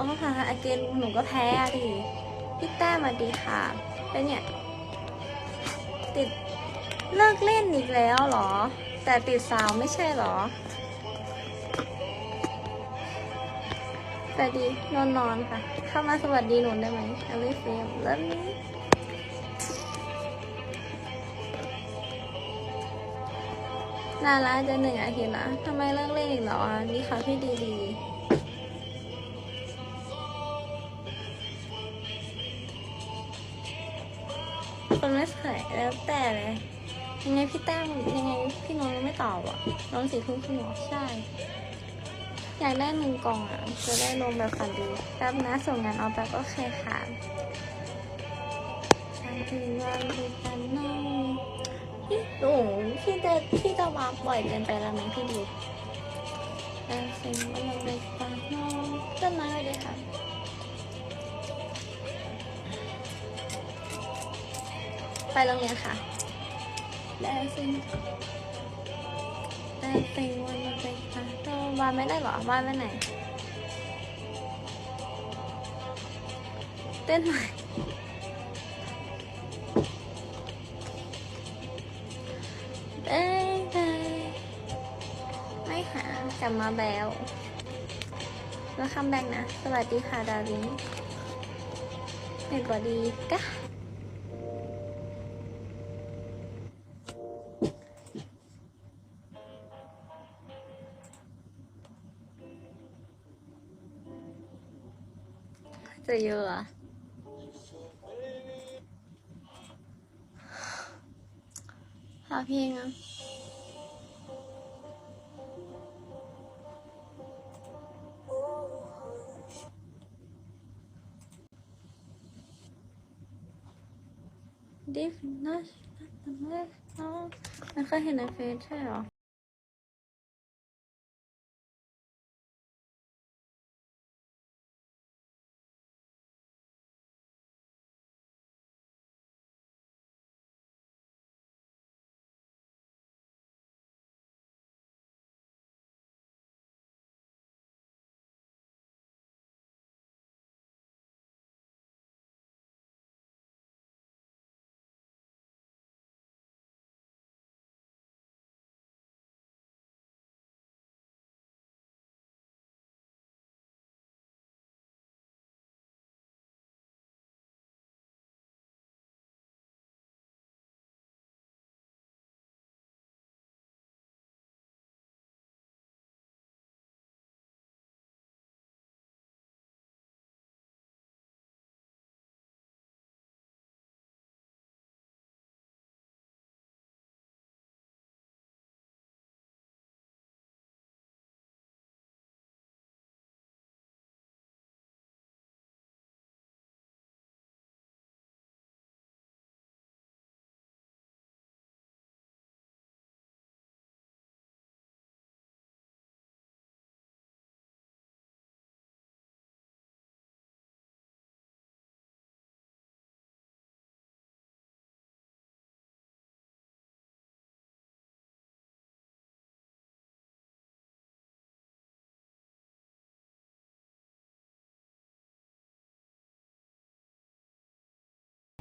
อ้ค่ะอาเกนหนูก็แพ้ดิพี่แต้มมาดีค่ะ เป็นเนี่ย ติดเลิกเล่นอีกแล้วเหรอ แต่ติดสาวไม่ใช่เหรอสวัสดีนอนนอนค่ะ เข้ามาสวัสดีหนูได้ไหมอลิเฟมเริ่มนี้นาราจะหนึ่งอาทิตย์ละทำไมเลิกเล่นอีกเหรออะนี่ค่ะพี่ดีดี คนไม่เคยแล้วแต่เลยยังไงพี่แต้มยังไงพี่นนท์ยังไม่ตอบอะ น้องสีทุ่มคุณหรอใช่ อยากได้หนึ่งกล่องอะ จะได้ลงแบบฝันดีแป๊บนะส่งงานเอาแบบก็เคยค่ะฉันถึงวันที่กันน้องพี่โอ้พี่จะพี่จะวางบ่อยเกินไปแล้วไหมพี่ดิวแต่สิ่งว่าเราเด็กปากน้องต้นไม้ไว้เลยค่ะ ไปโรงเรียนค่ะได้สิได้เป็นวันละเป็นค่ะก็วานไม่ได้หรอวานไปไหนเต้นใหม่อยไม่หากลับมาแล้วแล้วคัมแบ็กนะ สวัสดีค่ะ ดาวินเด็กกว่าดีกะ จะเยอะอะหาเพลงอะดิฟนัชมันเคยเห็นในเฟซใช่เหรอ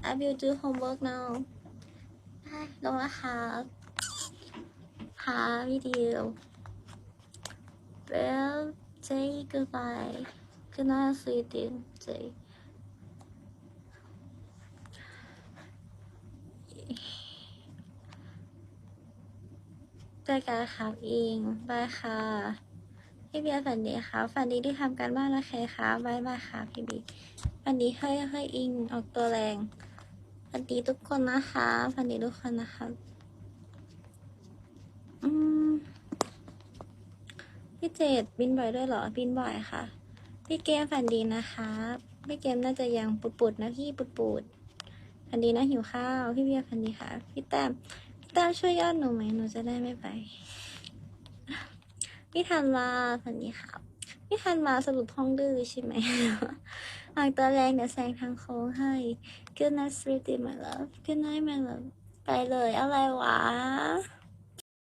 I will do homework now ได้ลงแล้วค่ะค่ะวิดีโอ Well say goodbye Good night sweetie say เจอกันครับอิงบายค่ะ พี่เบียร์ฝันดีค่ะฝันดีที่ทำการบ้านนะคะค่ะบายบายค่ะพี่บีฝันดีให้ให้ยอิงออกตัวแรง สวัสดีทุกคนนะคะสวัสดีทุกคนนะคะอืมพี่เจดบินบ่อยด้วยเหรอ บินบ่อยค่ะ พี่เกมฝันดีนะคะพี่เกมน่าจะยังปุดๆนะพี่ปุดๆฝันดีนะหิวข้าว พี่เบียร์ฝันดีค่ะ พี่แต้มพี่แต้มช่วยยอดหนูไหมหนูจะได้ไม่ไป พี่ธันวาฝันดีค่ะ พี่ทันมาสรุปห้องดื้อใช่ไหมหากตัวแรงเดี๋ยวแซงทางโค้งให้ Good night, sweetie, my love. Good night, my love. ไปเลยอะไรวะ